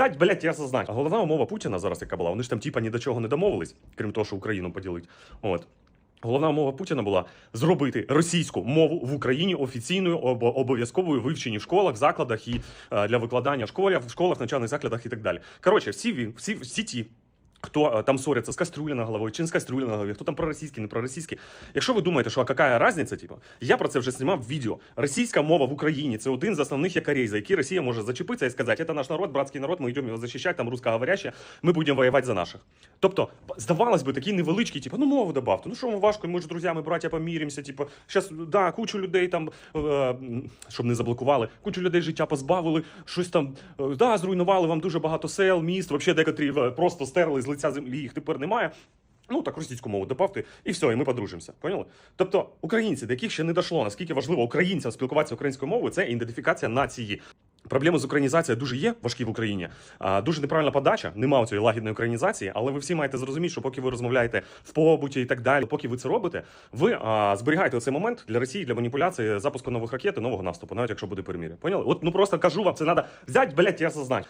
взять, блядь, я сознать. А головна умова Путіна зараз, яка була, вони ж там типа ні до чого не домовились, крім того, що Україну поділить. От. Головна умова Путіна була зробити російську мову в Україні офіційною об- обов'язковою вивченні в школах, закладах і е, для викладання в школах, в школах, навчальних закладах і так далі. Коротше, всі всі, всі ті. Хто е, там ссориться з кастрюлі на голові, чи не з кастрюлі на голові, хто там проросійський, не проросійський. Якщо ви думаєте, що а яка різниця, типу, я про це вже знімав відео. Російська мова в Україні це один з основних якорей, за які Росія може зачепитися і сказати, це наш народ, братський народ, ми йдемо його захищати, там русскоговорящі, ми будемо воювати за наших. Тобто, здавалось би, такі невеличкі, типу, ну мову добавте, ну що вам важко, ми ж друзями, браття, поміримося, типу, зараз, да, кучу людей там, е, щоб не заблокували, кучу людей життя позбавили, щось там, е, да, зруйнували вам дуже багато сел, міст, взагалі декотрі е, просто стерли лиця землі, їх тепер немає. Ну так російську мову добавте, і все, і ми подружимося. Поняли? Тобто, українці, до яких ще не дійшло, наскільки важливо українцям спілкуватися українською мовою, це ідентифікація нації. Проблеми з українізацією дуже є важкі в Україні. А, дуже неправильна подача, нема цієї лагідної українізації, але ви всі маєте зрозуміти, що поки ви розмовляєте в побуті і так далі, поки ви це робите, ви а, зберігаєте цей момент для Росії для маніпуляції запуску нових ракет і нового наступу, навіть якщо буде перемір'я. Поняли? От ну просто кажу вам, це треба взяти, блядь, я сознать.